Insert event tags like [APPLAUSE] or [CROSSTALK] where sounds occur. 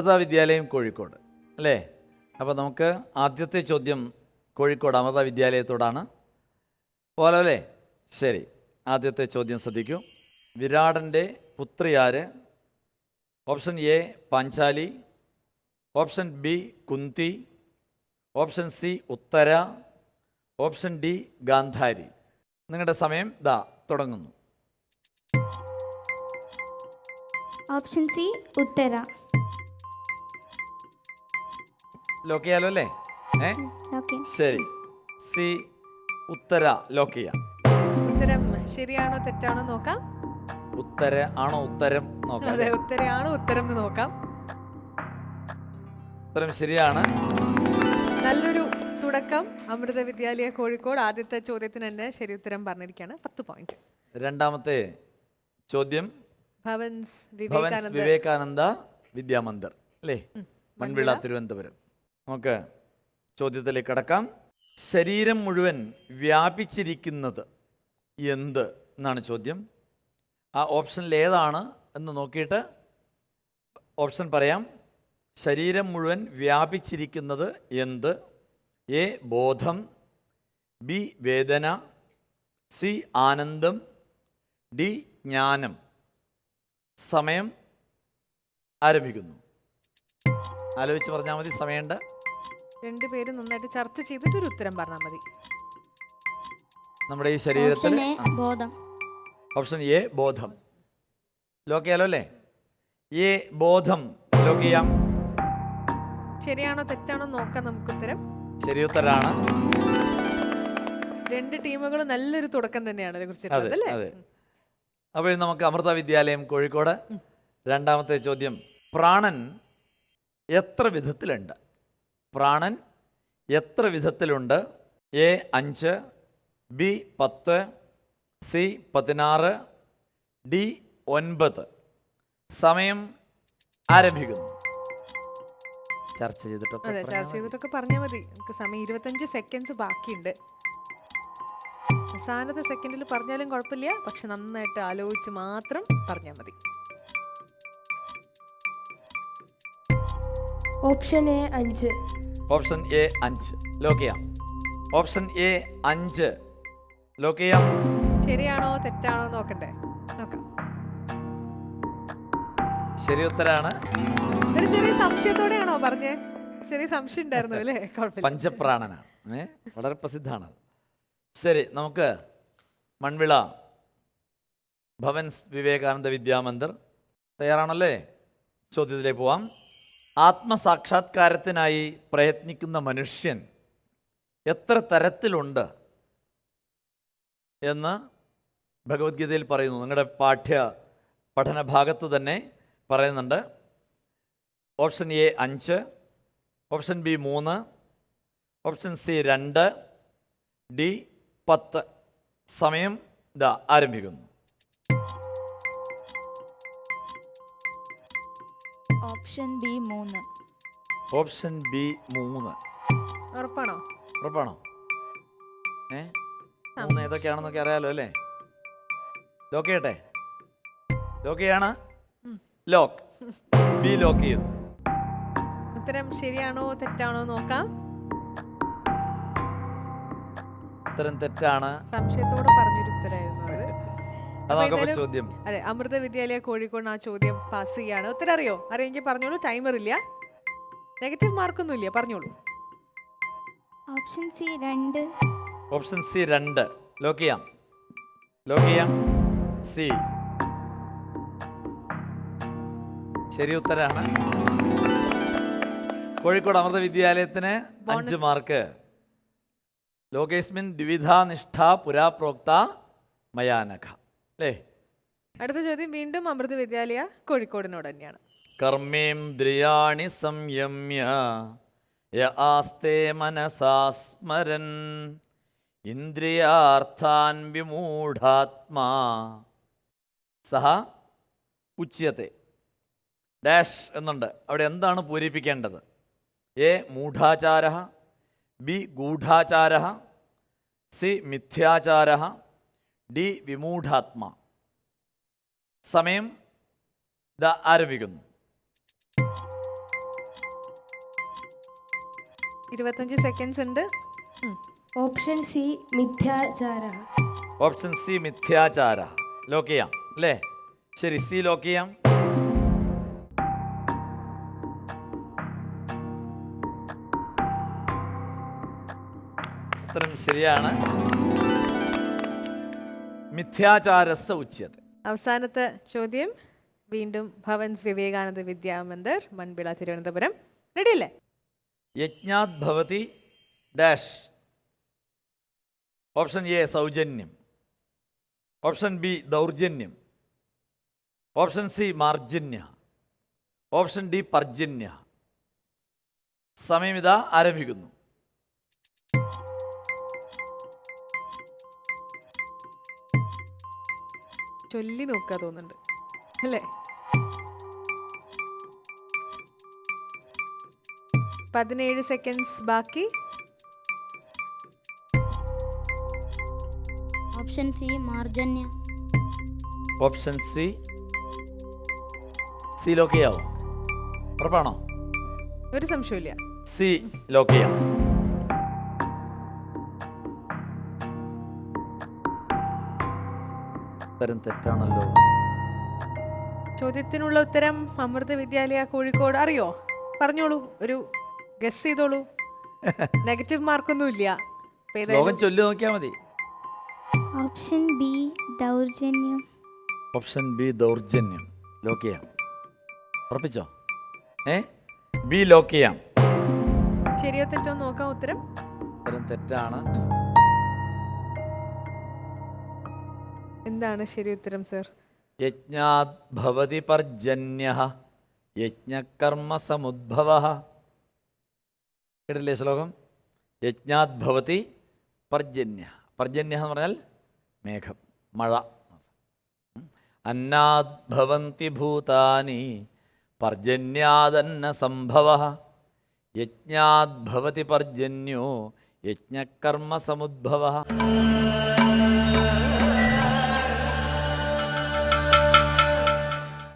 അമൃത വിദ്യാലയം കോഴിക്കോട് അല്ലേ? അപ്പോൾ നമുക്ക് ആദ്യത്തെ ചോദ്യം കോഴിക്കോട് അമൃത വിദ്യാലയത്തോടാണ്. പോലെ അല്ലേ? ശരി ആദ്യത്തെ ചോദ്യം ശ്രദ്ധിക്കൂ. വിരാടന്റെ ആര്? Option A Panchali. Option B Kunti. Option C Uttara. Option D Gandhari. നിങ്ങളുടെ സമയം ദാ തുടങ്ങുന്നു. ഓപ്ഷൻ സി ഉത്തര. ലോക്ക് ചെയ്യാലോ അല്ലേ? ഏ? ശരി. സി ഉത്തര ലോക്ക് ചെയ്യാം. ഉത്തരം ശരിയാണോ തെറ്റാണോ നോക്കാം. ഉത്തര ആണോ ഉത്തരം നോക്കാം അതെ? ഉത്തരയാണോ ഉത്തരം എന്ന് നോക്കാം. ഉത്തരം ശരിയാണ്. നല്ലൊരു തുടക്കം. അമൃത വിദ്യാലയ കോഴിക്കോട് ആദ്യത്തെ ചോദ്യത്തിന് തന്നെ ശരി ഉത്തരം പറഞ്ഞിരിക്കുകയാണ്. പത്ത് പോയിന്റ് രണ്ടാമത്തെ ചോദ്യം. ഭവൻസ് ഭവൻസ് വിവേകാനന്ദ വിദ്യാമന്ദർ വിദ്യാമന്ദിർ അല്ലേ? മൺവിള. തിരുവനന്തപുരം. നമുക്ക് ചോദ്യത്തിലേക്ക് കടക്കാം. ശരീരം മുഴുവൻ വ്യാപിച്ചിരിക്കുന്നത് എന്ത് എന്നാണ് ചോദ്യം. ആ ഓപ്ഷനിൽ ഏതാണ് എന്ന് നോക്കിയിട്ട് ഓപ്ഷൻ പറയാം. ശരീരം മുഴുവൻ വ്യാപിച്ചിരിക്കുന്നത് എന്ത്? എ ബോധം ബി വേദന സി ആനന്ദം ഡി ജ്ഞാനം. സമയം ആരംഭിക്കുന്നു. ആലോചിച്ച് പറഞ്ഞാൽ മതി സമയമുണ്ട്. രണ്ടുപേരും നന്നായിട്ട് ചർച്ച ചെയ്തിട്ട് ഒരു ഉത്തരം പറഞ്ഞാൽ മതി. നമ്മുടെ ഈ ശരീരത്തിൽ ബോധം. ഓപ്ഷൻ എ ബോധം. ലോക്ക് ചെയ്യാലോ അല്ലേ? ഈ ബോധം. ലോക്ക് ചെയ്യാം. ശരിയാണോ തെറ്റാണോ നോക്കാം നമുക്ക് ഉത്തരം. ശരി ഉത്തരാണ്. രണ്ട് ടീമുകൾ നല്ലൊരു തുടക്കം തന്നെയാണ് അതെ അപ്പോൾ നമുക്ക് അമൃത വിദ്യാലയം കോഴിക്കോട്. രണ്ടാമത്തെ ചോദ്യം പ്രാണൻ എത്ര വിധത്തിലുണ്ട്? പ്രാണൻ എത്ര വിധത്തിലുണ്ട്? എ അഞ്ച് ബി പത്ത് സി പതിനാറ് ഡി ഒൻപത്. സമയം ആരംഭിക്കുന്നു. ചർച്ച ചെയ്തിട്ടൊക്കെ അതെ ചർച്ച ചെയ്തിട്ടൊക്കെ പറഞ്ഞാൽ മതി. നമുക്ക് സമയം ഇരുപത്തഞ്ച് സെക്കൻഡ്സ് ബാക്കിയുണ്ട്. അവസാനത്തെ സെക്കൻഡിൽ പറഞ്ഞാലും കുഴപ്പമില്ല. പക്ഷെ നന്നായിട്ട് ആലോചിച്ച് മാത്രം പറഞ്ഞാൽ മതി. ഓപ്ഷൻ എ അഞ്ച്. ഓപ്ഷൻ എ അഞ്ച്. ലോക്ക് ചെയ്യാം. ഓപ്ഷൻ എ അഞ്ച്. ലോക്ക് ചെയ്യാം. ശരിയാണോ തെറ്റാണോ നോക്കണ്ടേ? നോക്കാം. ശരി ഉത്തരാണ്. ഒരു ചെറിയ സംശയത്തോടെയാണോ പറഞ്ഞേ? ചെറിയ സംശയം ഉണ്ടായിരുന്നു അല്ലേ? കുഴപ്പമില്ല. പഞ്ചപ്രാണനാണ്. ഏ? വളരെ പ്രസിദ്ധമാണ്. ശരി നമുക്ക് മൺവിള. ഭവൻസ് വിവേകാനന്ദ വിദ്യാമന്ദിർ. തയ്യാറാണല്ലേ? ചോദ്യത്തിലേക്ക് പോവാം. ആത്മസാക്ഷാത്കാരത്തിനായി പ്രയത്നിക്കുന്ന മനുഷ്യൻ എത്ര തരത്തിലുണ്ട് എന്ന് ഭഗവത്ഗീതയിൽ പറയുന്നു. നിങ്ങളുടെ പാഠ്യ പഠന ഭാഗത്ത് തന്നെ പറയുന്നുണ്ട്. ഓപ്ഷൻ എ അഞ്ച് ഓപ്ഷൻ ബി മൂന്ന് ഓപ്ഷൻ സി രണ്ട് ഡി പത്ത്. സമയം ഇതാ ആരംഭിക്കുന്നു. ഓപ്ഷൻ ബി മൂന്ന്. ഓപ്ഷൻ ബി മൂന്ന്. ഉറപ്പാണോ? ഉറപ്പാണോ? ഏ? മൂന്ന് ഏതൊക്കെയാണെന്നൊക്കെ അറിയാലോ അല്ലേ? ലോക്ക് ചെയ്യട്ടെ? ലോക്ക് ചെയ്യാണ്? ലോക്ക്. ബി ലോക്ക് ചെയ്തു. ഉത്തരം ശരിയാണോ തെറ്റാണോ നോക്കാം. ഉത്തരം തെറ്റാണ്. സംശയത്തോട് പറഞ്ഞൊരു ഉത്തരമായിരുന്നു. ചോദ്യം. അതെ അമൃത വിദ്യാലയ കോഴിക്കോട് ആ ചോദ്യം പാസ് ചെയ്യാണ്. ഒത്തിരി അറിയോ? അറിയെങ്കിൽ പറഞ്ഞോളൂ ടൈമർ ഇല്ല. നെഗറ്റീവ് മാർക്കൊന്നും ഇല്ല പറഞ്ഞോളൂ. ഓപ്ഷൻ സി രണ്ട്. ഓപ്ഷൻ സി രണ്ട്. ലോക്ക് ചെയ്യാം. ലോക്ക് ചെയ്യാം. സി ശരി ഉത്തരാണ്. കോഴിക്കോട് അമൃത വിദ്യാലയത്തിന് അഞ്ച് മാർക്ക് ലോകേസ്മിൻ ദ്വിധാനിഷ്ഠ പുരാപ്രോക്ത പുരാ പ്രോക്ത മയാനഖ. അല്ലേ അടുത്ത ചോദ്യം വീണ്ടും അമൃത വിദ്യാലയ കോഴിക്കോടിനോട് തന്നെയാണ്. കർമ്മേന്ദ്രിയാണി സംയമ്യ യാസ്തേ ആസ്തേ മനസാസ്മരൻ ഇന്ദ്രിയാർത്ഥാൻ വിമൂഢാത്മാ. സഹ ഉച്ചയത്തെ ഡാഷ് എന്നുണ്ട്. അവിടെ എന്താണ് പൂരിപ്പിക്കേണ്ടത്? എ മൂഢാചാര ബി ഗൂഢാചാര സി മിഥ്യാചാര ഡി വിമൂഢാത്മ. സമയം ഇത് ആരംഭിക്കുന്നു. ഇരുപത്തഞ്ച് സെക്കൻഡ്സ് ഉണ്ട്. ഓപ്ഷൻ സി മിഥ്യാചാര. ഓപ്ഷൻ സി മിഥ്യാചാര. ലോക്ക് ചെയ്യാം അല്ലേ? ശരി സി ലോക്ക് ചെയ്യാം. ഉത്തരം ശരിയാണ്. മിഥ്യാചാരസ ഉച്യത അവസാനത്തെ ചോദ്യം. വീണ്ടും ഭവൻസ് വിവേകാനന്ദ വിദ്യാമന്ദർ മൺപിള തിരുവനന്തപുരം. റെഡി അല്ലേ? യജ്ഞാത് ഭവതി ഡാഷ്. ഓപ്ഷൻ എ സൗജന്യം. ഓപ്ഷൻ ബി ദൗർജന്യം. ഓപ്ഷൻ സി മാർജന്യ. ഓപ്ഷൻ ഡി പർജന്യ. സമയം ഇതാ ആരംഭിക്കുന്നു. ചൊല്ലി നോക്കുക തോന്നുന്നുണ്ട്. അല്ലേ? പതിനേഴ് സെക്കൻഡ്സ് ബാക്കി. ഓപ്ഷൻ സി മാർജന്യ. ഓപ്ഷൻ സി സി ലോക്കിയാവോ ഉറപ്പാണോ? ഒരു സംശയമില്ല സി ലോക്ക് ഉത്തരം തെറ്റാണല്ലോ. ചോദ്യത്തിനുള്ള ഉത്തരം അമൃത വിദ്യാലയ കോഴിക്കോട്. അറിയോ? പറഞ്ഞോളൂ. ഒരു ഗസ് ചെയ്തോളൂ. [LAUGHS] നെഗറ്റീവ് മാർക്കൊന്നും ഇല്ല. ശ്ലോകം ചൊല്ലി നോക്കിയാൽ മതി. ഓപ്ഷൻ ബി ദൗർജന്യം. ഓപ്ഷൻ ബി ദൗർജന്യം. ലോക്ക് ചെയ്യാം. ഉറപ്പിച്ചോ? ഏ? ബി ലോക്ക് ചെയ്യാം. ശരിയോ തെറ്റോ നോക്കാം ഉത്തരം. ഉത്തരം തെറ്റാണ്. എന്താണ് ശരി ഉത്തരം സർ? യജ്ഞാത് ഭവതി പർജന്യ യജ്ഞകർമ്മ സമുദ്ഭവ കേട്ടില്ലേ ശ്ലോകം? യജ്ഞാത് ഭവതി പർജന്യ പർജന്യ എന്ന് പറഞ്ഞാൽ മേഘം മഴ. അന്നാത് ഭവന്തി ഭൂതാനി പർജന്യാദന്ന സംഭവ യജ്ഞാത് ഭവതി പർജന്യോ യജ്ഞകർമ്മ സമുദ്ഭവ